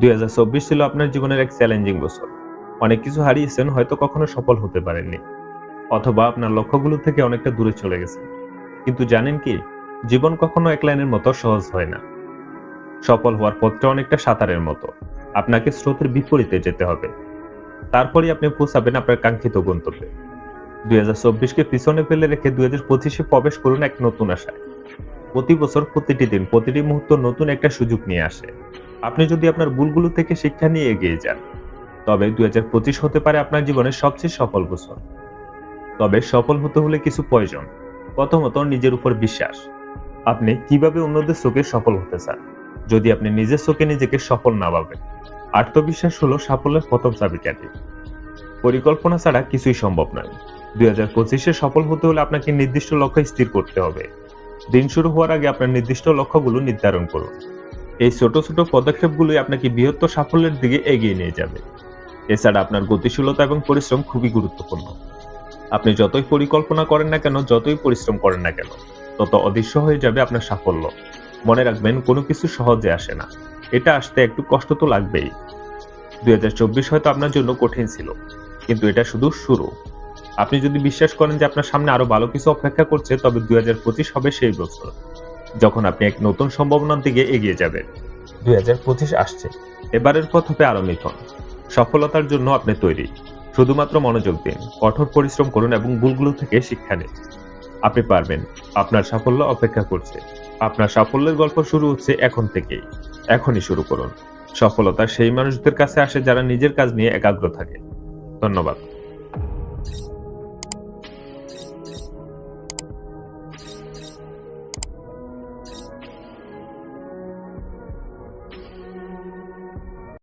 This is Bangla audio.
দুই হাজার চব্বিশ ছিল আপনার জীবনের এক চ্যালেঞ্জিং বছর। অনেক কিছু হারিয়েছেন, হয়তো কখনো সফল হতে পারেননি, অথবা আপনার লক্ষ্যগুলো থেকে অনেকটা দূরে চলে গেছেন। কিন্তু জানেন কি, জীবন কখনো এক লাইনের মতো সহজ হয় না। সফল হওয়ার পথটা অনেকটা সাঁতারের মতো। আপনাকে স্রোতের বিপরীতে যেতে হবে। তারপরই আপনি পৌঁছাবেন আপনার কাঙ্ক্ষিত গন্তব্যে। দুই হাজার চব্বিশকে পিছনে ফেলে রেখে দুই হাজার পঁচিশে প্রবেশ করুন এক নতুন আশায়। প্রতি বছর প্রতিটি দিন, প্রতিটি মুহূর্ত নতুন একটা সুযোগ নিয়ে আসে। আপনি যদি আপনার ভুলগুলো থেকে শিক্ষা নিয়ে এগিয়ে যান, তবে দুই হাজার পঁচিশ হতে পারে আপনার জীবনের সবচেয়ে সফল বছর তবে সফল হতে হলে কিছু প্রয়োজন। প্রথমত, নিজের উপর বিশ্বাস। আপনি কীভাবে অন্যদের চোখে সফল হতে চান? যদি আপনি নিজের চোখে নিজেকে সফল না ভাবেন, আত্মবিশ্বাস হলো সাফল্যের প্রথম চাবিকাঠি। পরিকল্পনা ছাড়া কিছুই সম্ভব নয়। দুই হাজার পঁচিশে সফল হতে হলে আপনাকে নির্দিষ্ট লক্ষ্য স্থির করতে হবে। দিন শুরু হওয়ার আগে আপনার নির্দিষ্ট লক্ষ্যগুলো নির্ধারণ করুন। এই ছোট ছোট পদক্ষেপগুলোই আপনাকে বৃহত্তর সাফল্যের দিকে এগিয়ে নিয়ে যাবে। এছাড়া আপনার গতিশীলতা এবং পরিশ্রম খুবই গুরুত্বপূর্ণ। আপনি যতই পরিকল্পনা করেন না কেন, যতই পরিশ্রম করেন না কেন, তত অদৃশ্য হয়ে যাবে আপনার সাফল্য। মনে রাখবেন, কোনো কিছু সহজে আসে না। এটা আসতে একটু কষ্ট তো লাগবেই। দুই হাজার চব্বিশ হয়তো আপনার জন্য কঠিন ছিল, কিন্তু এটা শুধু শুরু। আপনি যদি বিশ্বাস করেন যে আপনার সামনে আরও ভালো কিছু অপেক্ষা করছে, তবে দুই হাজার পঁচিশ হবে সেই বছর। যখন আপনি এক নতুন সম্ভাবনার দিকে এগিয়ে যাবেন। দুই হাজার পঁচিশ আসছে। এবারের পথ হবে আরও মিথন। সফলতার জন্য আপনি তৈরি। শুধুমাত্র মনোযোগ দিন কঠোর পরিশ্রম করুন এবং ভুলগুলো থেকে শিক্ষা নিন। আপনি পারবেন। আপনার সাফল্য অপেক্ষা করছে। আপনার সাফল্যের গল্প শুরু হচ্ছে এখন থেকেই। এখনই শুরু করুন। সফলতা সেই মানুষদের কাছে আসে যারা নিজের কাজ নিয়ে একাগ্র থাকে। ধন্যবাদ।